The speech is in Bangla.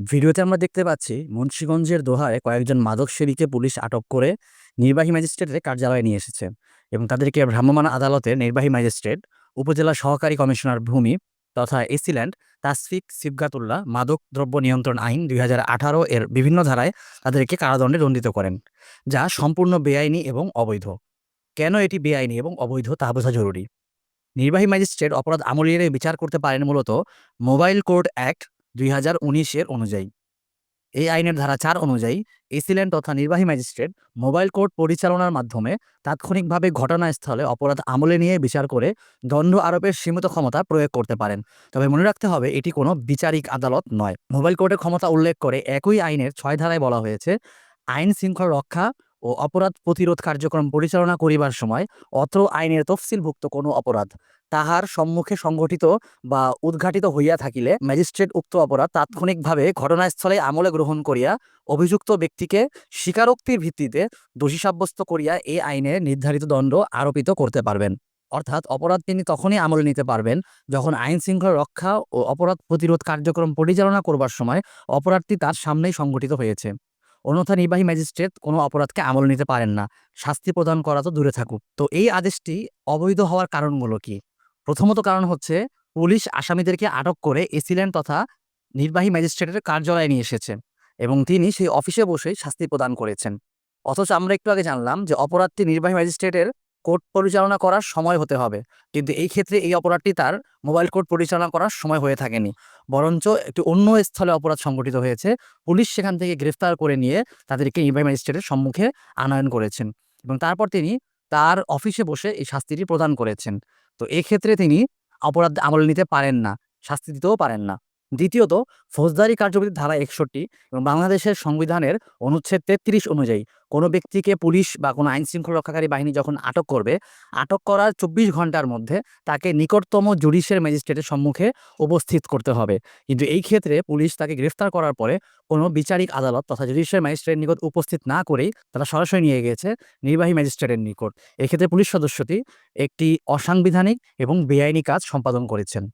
ভিডিওতে আমরা দেখতে পাচ্ছি মুন্সীগঞ্জের দোহায় কয়েকজন মাদক সেবীকে পুলিশ আটক করে নির্বাহী ম্যাজিস্ট্রেটের কার্যালয়ে নিয়ে এসেছে এবং তাদেরকে ভ্রাম্যমাণ আদালতের নির্বাহী ম্যাজিস্ট্রেট, উপজেলা সহকারী কমিশনার ভূমি তথা এসিল্যান্ড তাসফিক সিবগাতুল্লাহ মাদক দ্রব্য নিয়ন্ত্রণ আইন দুই হাজার আঠারো এর বিভিন্ন ধারায় তাদেরকে কারাদণ্ডে দণ্ডিত করেন, যা সম্পূর্ণ বেআইনি এবং অবৈধ। কেন এটি বেআইনি এবং অবৈধ তা বোঝা জরুরি? নির্বাহী ম্যাজিস্ট্রেট অপরাধ আমলিয়ে বিচার করতে পারেন মূলত মোবাইল কোড অ্যাক্ট দুই হাজার উনিশের অনুযায়ী। এই আইনের ধারা চার অনুযায়ী এসিল্যান্ড তথা নির্বাহী ম্যাজিস্ট্রেট মোবাইল কোর্ট পরিচালনার মাধ্যমে তাৎক্ষণিকভাবে ঘটনাস্থলে অপরাধ আমলে নিয়ে বিচার করে দণ্ড আরোপের সীমিত ক্ষমতা প্রয়োগ করতে পারেন। তবে মনে রাখতে হবে, এটি কোনো বিচারিক আদালত নয়। মোবাইল কোর্টের ক্ষমতা উল্লেখ করে একই আইনের ছয় ধারায় বলা হয়েছে, আইন শৃঙ্খলা রক্ষা ও অপরাধ প্রতিরোধ কার্যক্রম পরিচালনা করিবার সময় অত্র আইনের তফসিলভুক্ত কোনো অপরাধ তাহার সম্মুখে সংঘটিত বা উদ্ঘাটিত হইয়া থাকিলে ম্যাজিস্ট্রেট উক্ত অপরাধ তাৎক্ষণিকভাবে ঘটনাস্থলে আমলে গ্রহণ করিয়া অভিযুক্ত ব্যক্তিকে স্বীকারোক্তির ভিত্তিতে দোষী সাব্যস্ত করিয়া এ আইনে নির্ধারিত দণ্ড আরোপিত করতে পারবেন। অর্থাৎ অপরাধ তিনি তখনই আমলে নিতে পারবেন যখন আইন শৃঙ্খলা রক্ষা ও অপরাধ প্রতিরোধ কার্যক্রম পরিচালনা করবার সময় অপরাধটি তার সামনেই সংঘটিত হয়েছে। অন্যথা নির্বাহী ম্যাজিস্ট্রেট কোনো অপরাধকে আমল নিতে পারেন না। শাস্তি প্রদান করা তো দূরে থাকুক। তো এই আদেশটি অবৈধ হওয়ার কারণগুলো কি? প্রথমত কারণ হচ্ছে, পুলিশ আসামিদেরকে আটক করে এসিল্যান্ড তথা নির্বাহী ম্যাজিস্ট্রেটের কার্যালয়ে নিয়ে এসেছে এবং তিনি সেই অফিসে বসে শাস্তি প্রদান করেছেন। অথচ আমরা একটু আগে জানলাম যে অপরাধটি নির্বাহী ম্যাজিস্ট্রেটের কোর্ট পরিচালনা করার সময় হতে হবে। কিন্তু এই ক্ষেত্রে এই অপরাধটি তার মোবাইল কোর্ট পরিচালনা করার সময় হয়ে থাকেনি। বরঞ্চ একটি অন্য স্থলে অপরাধ সংঘটিত হয়েছে। পুলিশ সেখান থেকে গ্রেফতার করে নিয়ে তাদেরকে নির্বাহী ম্যাজিস্ট্রেটের সম্মুখে আনয়ন করেছেন এবং তারপর তিনি তার অফিসে বসে এই শাস্তিটি প্রদান করেছেন। তো এক্ষেত্রে তিনি অপরাধ আমল নিতে পারেন না, শাস্তি দিতেও পারেন না। দ্বিতীয়ত, ফৌজদারি কার্যবিধির ধারা একষট্টি এবং বাংলাদেশের সংবিধানের অনুচ্ছেদ তেত্রিশ অনুযায়ী কোনো ব্যক্তিকে পুলিশ বা কোনো আইন শৃঙ্খলা রক্ষাকারী বাহিনী যখন আটক করবে, আটক করার চব্বিশ ঘণ্টার মধ্যে তাকে নিকটতম জুডিশিয়াল ম্যাজিস্ট্রেটের সম্মুখে উপস্থিত করতে হবে। কিন্তু এই ক্ষেত্রে পুলিশ তাকে গ্রেফতার করার পরে কোনো বিচারিক আদালত তথা জুডিশিয়াল ম্যাজিস্ট্রেটের নিকট উপস্থিত না করেই তারা সরাসরি নিয়ে গিয়েছে নির্বাহী ম্যাজিস্ট্রেটের নিকট। এক্ষেত্রে পুলিশ সদস্যটি একটি অসাংবিধানিক এবং বেআইনি কাজ সম্পাদন করেছেন।